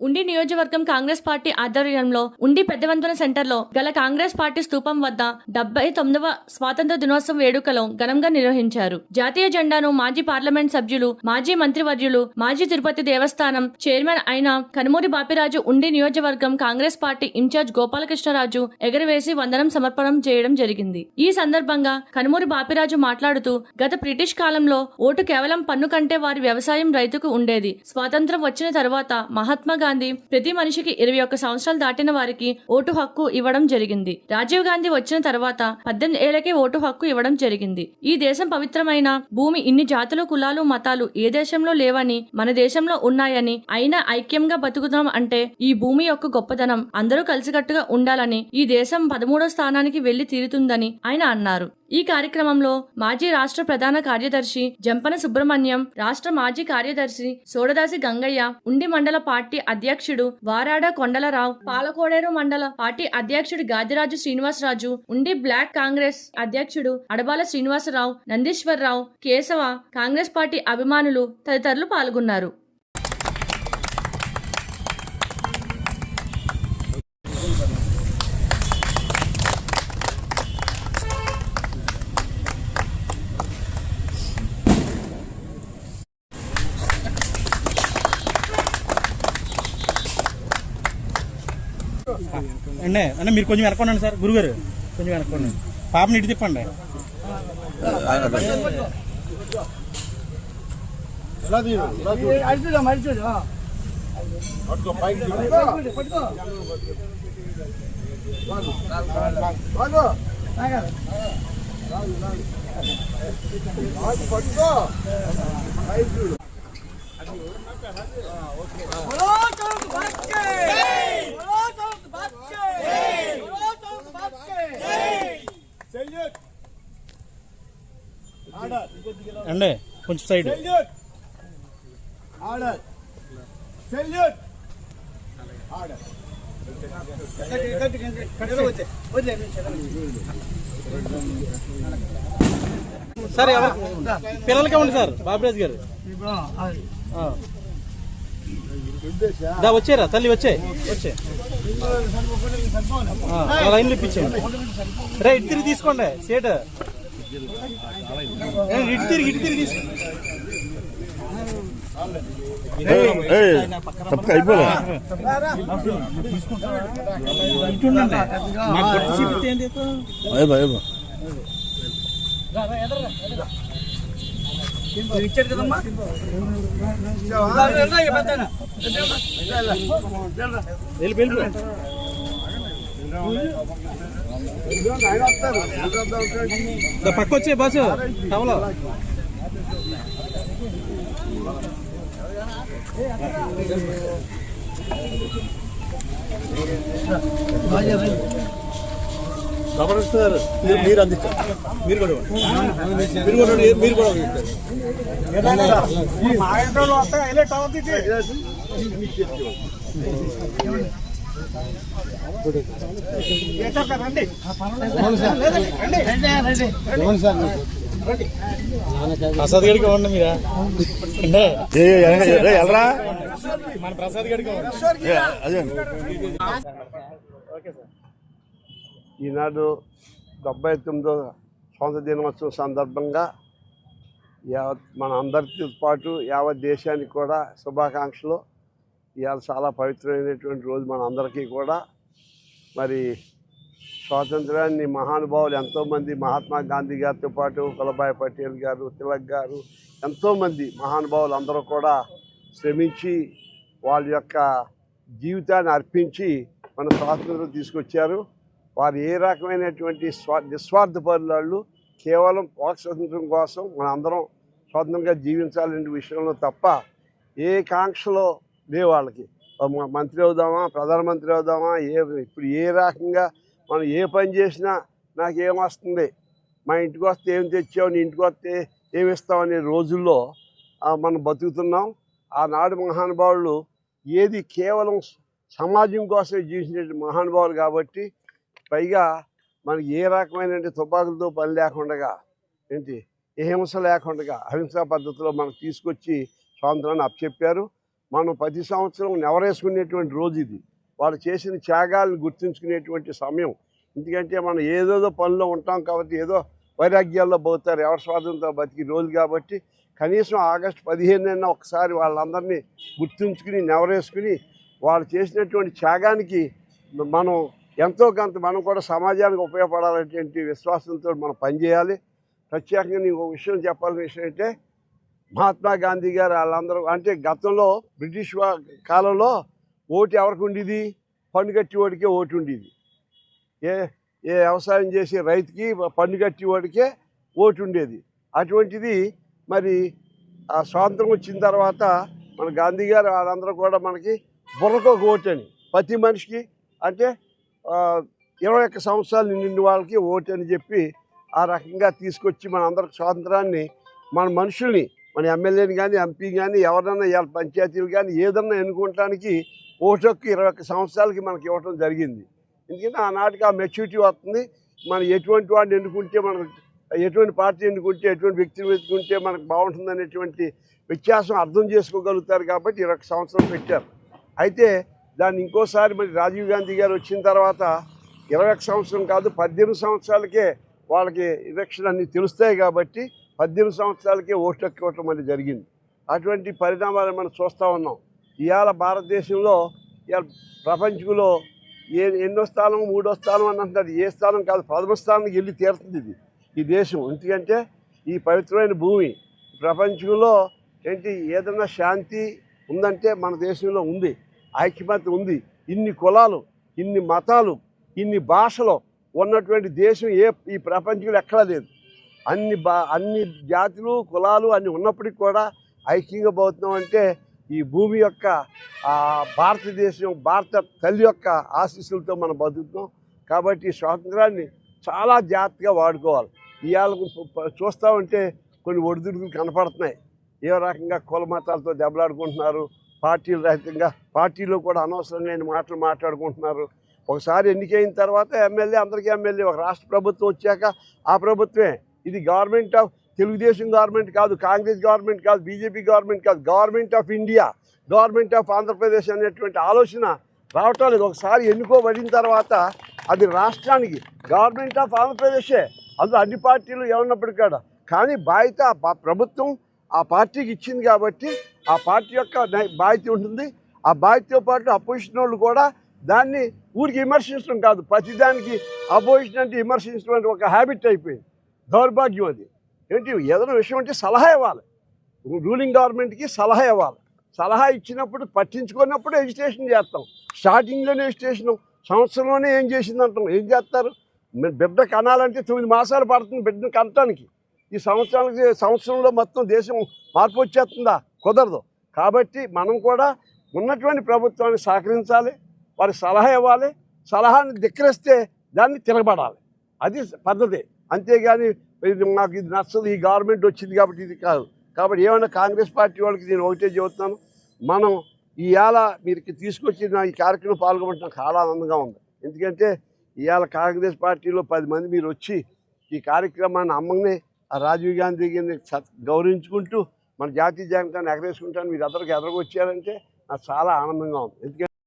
ఉండి నియోజకవర్గం కాంగ్రెస్ పార్టీ ఆధ్వర్యంలో ఉండి పెద్దవంతన సెంటర్లో గల కాంగ్రెస్ పార్టీ స్థూపం వద్ద డెబ్బై తొమ్మిదవ స్వాతంత్ర దినోత్సవ వేడుకలు ఘనంగా నిర్వహించారు. జాతీయ జెండాను మాజీ పార్లమెంట్ సభ్యులు మాజీ మంత్రివర్యులు మాజీ తిరుపతి దేవస్థానం చైర్మన్ అయిన కనుమూరి బాపిరాజు ఉండి నియోజకవర్గం కాంగ్రెస్ పార్టీ ఇన్ఛార్జ్ గోపాలకృష్ణరాజు ఎగరవేసి వందనం సమర్పణం చేయడం జరిగింది. ఈ సందర్భంగా కనుమూరి బాపిరాజు మాట్లాడుతూ గత బ్రిటిష్ కాలంలో ఓటు కేవలం పన్ను కంటే వారి వ్యవసాయం రైతుకు ఉండేది. స్వాతంత్రం వచ్చిన తర్వాత మహాత్మా గాంధీ ప్రతి మనిషికి ఇరవై ఒక్క సంవత్సరాలు దాటిన వారికి ఓటు హక్కు ఇవ్వడం జరిగింది. రాజీవ్ గాంధీ వచ్చిన తర్వాత పద్దెనిమిది ఏళ్ళకే ఓటు హక్కు ఇవ్వడం జరిగింది. ఈ దేశం పవిత్రమైన భూమి ఇన్ని జాతులు కులాలు మతాలు ఏ దేశంలో లేవని మన దేశంలో ఉన్నాయని అయినా ఐక్యంగా బతుకుతాం అంటే ఈ భూమి యొక్క గొప్పదనం అందరూ కలిసికట్టుగా ఉండాలని ఈ దేశం పదమూడో స్థానానికి వెళ్ళి తీరుతుందని ఆయన అన్నారు. ఈ కార్యక్రమంలో మాజీ రాష్ట్ర ప్రధాన కార్యదర్శి జంపన సుబ్రహ్మణ్యం రాష్ట్ర మాజీ కార్యదర్శి సోడదాసి గంగయ్య ఉండి మండల పార్టీ అధ్యక్షుడు వారాడ కొండలరావు పాలకోడేరు మండల పార్టీ అధ్యక్షుడు గాదిరాజు శ్రీనివాసరాజు ఉండి బ్లాక్ కాంగ్రెస్ అధ్యక్షుడు అడబాల శ్రీనివాసరావు నందీశ్వరరావు కేశవ కాంగ్రెస్ పార్టీ అభిమానులు తదితరులు పాల్గొన్నారు. అండి అంటే మీరు కొంచెం వెనక్కొండండి సార్ గురుగారు. కొంచెం వెనక్కొండి పాపని ఇటు తిప్పండి. అండి కొంచెం side order salute order sir ఎవరు? పిల్లలకి ఇవ్వండి సార్ బాబురాజ్ గారు. దా వచ్చారా తల్లి వచ్చే. వచ్చే. లైన్లో ఇప్పించండి. రే ఇటు తిరిగి తీసుకోండి సీట్. ఏ, ఇటు తిరిగి ఇటు తిరిగి తీసుకోండి తప్పక అయిపోలే. వెళ్ళి దా పక్క వచ్చే బాసు టవలో గమనిస్తున్నారు మీరు- మీరు మీరు కూడా. మీరు కూడా. మీరు కూడా ప్రసాద్ గడికి ఇవ్వండి మీరా? ఎల్రా? మన ప్రసాద్ గడికి ఇవ్వండి. ఏ, అదే ఈనాడు డెబ్బై తొమ్మిదో స్వాతంత్ర దినోత్సవం సందర్భంగా యావత్ మన అందరితో పాటు యావత్ దేశానికి కూడా శుభాకాంక్షలు. ఇవాళ చాలా పవిత్రమైనటువంటి రోజు మన అందరికీ కూడా. మరి స్వాతంత్రాన్ని మహానుభావులు ఎంతోమంది మహాత్మా గాంధీ గారితో పాటు వల్లభాయ్ పటేల్ గారు తిలక్ గారు ఎంతోమంది మహానుభావులు అందరూ కూడా శ్రమించి వాళ్ళ యొక్క జీవితాన్ని అర్పించి మన స్వాతంత్రం తీసుకొచ్చారు. వారు ఏ రకమైనటువంటి స్వా నిస్వార్థ వాళ్ళు కేవలం వాక్ స్వాతంత్రం కోసం మన అందరం స్వతంత్రంగా జీవించాలనే విషయంలో తప్ప ఏ కాంక్షలో లేవు వాళ్ళకి మంత్రి అవుదామా ప్రధానమంత్రి అవుదామా ఏ ఇప్పుడు ఏ రకంగా మనం ఏ పని చేసినా నాకు ఏమొస్తుంది మా ఇంటికి వస్తే ఏం తెచ్చావు? నీ ఇంటికి వస్తే ఏమి ఇస్తావు? అనే రోజుల్లో మనం బతుకుతున్నాం. ఆనాడు మహానుభావులు ఏది కేవలం సమాజం కోసమే జీవించిన మహానుభావులు కాబట్టి పైగా మనకి ఏ రకమైన తుపాకులతో పని లేకుండా ఏంటి ఏ హింస లేకుండా అహింసా పద్ధతిలో మనకు తీసుకొచ్చి స్వాతంత్రాన్ని అప్పచెప్పారు. మనం ప్రతి సంవత్సరం నెవరేసుకునేటువంటి రోజు ఇది. వాళ్ళు చేసిన త్యాగాలను గుర్తుంచుకునేటువంటి సమయం. ఎందుకంటే మనం ఏదేదో పనిలో ఉంటాం కాబట్టి ఏదో వైరాగ్యాల్లో పోతారు ఎవరి స్వాతంత్రం బతికి రోజు కాబట్టి కనీసం ఆగస్టు పదిహేనైనా ఒకసారి వాళ్ళందరినీ గుర్తుంచుకుని నెవరేసుకుని వాళ్ళు చేసినటువంటి త్యాగానికి మనం ఎంతో కొంత మనం కూడా సమాజానికి ఉపయోగపడాలనేటువంటి విశ్వాసంతో మనం పనిచేయాలి. ప్రత్యేకంగా నీకు ఒక విషయం చెప్పాల్సిన విషయం అంటే మహాత్మా గాంధీ గారు వాళ్ళందరూ అంటే గతంలో బ్రిటిష్ కాలంలో ఓటు ఎవరికి ఉండేది? పన్ను కట్టి వాడికే ఓటు ఉండేది. ఏ ఏ వ్యవసాయం చేసే రైతుకి పన్ను కట్టి వాడికే ఓటు ఉండేది. అటువంటిది మరి ఆ స్వాతంత్రం వచ్చిన తర్వాత మన గాంధీ గారు వాళ్ళందరూ కూడా మనకి బుర్రకు ఓటు అని. ప్రతి మనిషికి అంటే ఇరవై ఒక్క సంవత్సరాలు నిండిన వాళ్ళకి ఓటు అని చెప్పి ఆ రకంగా తీసుకొచ్చి మన అందరికి స్వాతంత్రాన్ని మన మనుషుల్ని మన ఎమ్మెల్యేని కానీ ఎంపీ కానీ ఎవరన్నా ఇవాళ పంచాయతీలు కానీ ఏదన్నా ఎన్నుకోవటానికి ఓటుకు ఇరవై ఒక్క సంవత్సరాలకి మనకి ఇవ్వటం జరిగింది. ఎందుకంటే ఆనాటికి ఆ మెచ్యూరిటీ వస్తుంది. మనం ఎటువంటి వాడిని ఎన్నుకుంటే మనకు ఎటువంటి పార్టీ ఎన్నుకుంటే ఎటువంటి వ్యక్తిని ఎన్నుకుంటే మనకు బాగుంటుంది అనేటువంటి వ్యత్యాసం అర్థం చేసుకోగలుగుతారు కాబట్టి ఇరవై సంవత్సరం పెట్టారు. అయితే దాన్ని ఇంకోసారి మరి రాజీవ్ గాంధీ గారు వచ్చిన తర్వాత ఇరవై ఒక్క సంవత్సరం కాదు పద్దెనిమిది సంవత్సరాలకే వాళ్ళకి ఎలక్షన్ అన్ని తెలుస్తాయి కాబట్టి పద్దెనిమిది సంవత్సరాలకే ఓటు ఎక్కువటం మళ్ళీ జరిగింది. అటువంటి పరిణామాలు మనం చూస్తూ ఉన్నాం. ఇవాళ భారతదేశంలో ఇవాళ ప్రపంచంలో ఏ ఎన్నో స్థానం మూడో స్థానం అని అంటున్నారు. ఏ స్థానం కాదు ప్రథమ స్థానానికి వెళ్ళి తీరుతుంది ఇది. ఈ దేశం ఎందుకంటే ఈ పవిత్రమైన భూమి ప్రపంచంలో ఏంటి? ఏదైనా శాంతి ఉందంటే మన దేశంలో ఉంది. ఐక్యమత్య ఉంది. ఇన్ని కులాలు ఇన్ని మతాలు ఇన్ని భాషలు ఉన్నటువంటి దేశం ఏ ఈ ప్రపంచంలో ఎక్కడా లేదు. అన్ని బా అన్ని జాతులు కులాలు అన్ని ఉన్నప్పటికీ కూడా ఐక్యంగా పోతున్నాం అంటే ఈ భూమి యొక్క భారతదేశం భారత తల్లి యొక్క ఆశీస్సులతో మనం బతుకుతున్నాం. కాబట్టి స్వాతంత్రాన్ని చాలా జాగ్రత్తగా వాడుకోవాలి. ఇవాళ చూస్తూ ఉంటే కొన్ని ఒడిదుడుకులు కనపడుతున్నాయి. ఏ రకంగా కుల మతాలతో దెబ్బలాడుకుంటున్నారు పార్టీలు రహితంగా పార్టీలో కూడా అనవసరమైన మాటలు మాట్లాడుకుంటున్నారు. ఒకసారి ఎన్నికైన తర్వాత ఎమ్మెల్యే అందరికీ ఎమ్మెల్యే ఒక రాష్ట్ర ప్రభుత్వం వచ్చాక ఆ ప్రభుత్వమే. ఇది గవర్నమెంట్ ఆఫ్ తెలుగుదేశం గవర్నమెంట్ కాదు కాంగ్రెస్ గవర్నమెంట్ కాదు బీజేపీ గవర్నమెంట్ కాదు government of India government of Andhra Pradesh అనేటువంటి ఆలోచన రావటానికి ఒకసారి ఎన్నుకోబడిన తర్వాత అది రాష్ట్రానికి గవర్నమెంట్ ఆఫ్ ఆంధ్రప్రదేశే. అందులో అన్ని పార్టీలు ఏమన్నప్పటికీ కానీ బాధ్యత ప్రభుత్వం ఆ పార్టీకి ఇచ్చింది కాబట్టి ఆ పార్టీ యొక్క బాధ్యత ఉంటుంది. ఆ బాధ్యతతో పాటు అపోజిషన్ వాళ్ళు కూడా దాన్ని ఊరికి విమర్శించడం కాదు. ప్రతిదానికి అపోజిషన్ అంటే విమర్శించడం అంటే ఒక హ్యాబిట్ అయిపోయింది. దౌర్భాగ్యం అది. ఏంటి? ఏదైనా విషయం అంటే సలహా ఇవ్వాలి. రూలింగ్ గవర్నమెంట్కి సలహా ఇవ్వాలి. సలహా ఇచ్చినప్పుడు పట్టించుకున్నప్పుడు ఎడ్యుకేషన్ చేస్తాం. స్టార్టింగ్లోనే ఎడ్యుకేషన్ సంవత్సరంలోనే ఏం చేసింది అంటాం ఏం చేస్తారు? బిడ్డ కనాలంటే తొమ్మిది మాసాలు పడుతుంది బిడ్డను కనటానికి. ఈ సంవత్సరాలకి సంవత్సరంలో మొత్తం దేశం మార్పు వచ్చేస్తుందా? కుదరదు. కాబట్టి మనం కూడా ఉన్నటువంటి ప్రభుత్వాన్ని సహకరించాలి వారి సలహా ఇవ్వాలి సలహాని ధిక్కరిస్తే దాన్ని తిరగబడాలి. అది పద్ధతి. అంతేగాని నాకు మాకు ఇది నచ్చదు ఈ గవర్నమెంట్ వచ్చింది కాబట్టి ఇది కాదు. కాబట్టి ఏమైనా కాంగ్రెస్ పార్టీ వాళ్ళకి నేను ఒకటే చెబుతున్నాను మనం ఇవాళ మీరు తీసుకొచ్చిన ఈ కార్యక్రమం పాల్గొనడం నాకు చాలా ఆనందంగా ఉంది. ఎందుకంటే ఇవాళ కాంగ్రెస్ పార్టీలో పది మంది మీరు వచ్చి ఈ కార్యక్రమాన్ని అమ్మని ఆ రాజీవ్ గాంధీ గారిని గౌరవించుకుంటూ మన జాతీయ జనకాన్ని ఎగరేసుకుంటాను మీరు అందరికి ఎదరగొచ్చారంటే నాకు చాలా ఆనందంగా ఉంది. ఎందుకంటే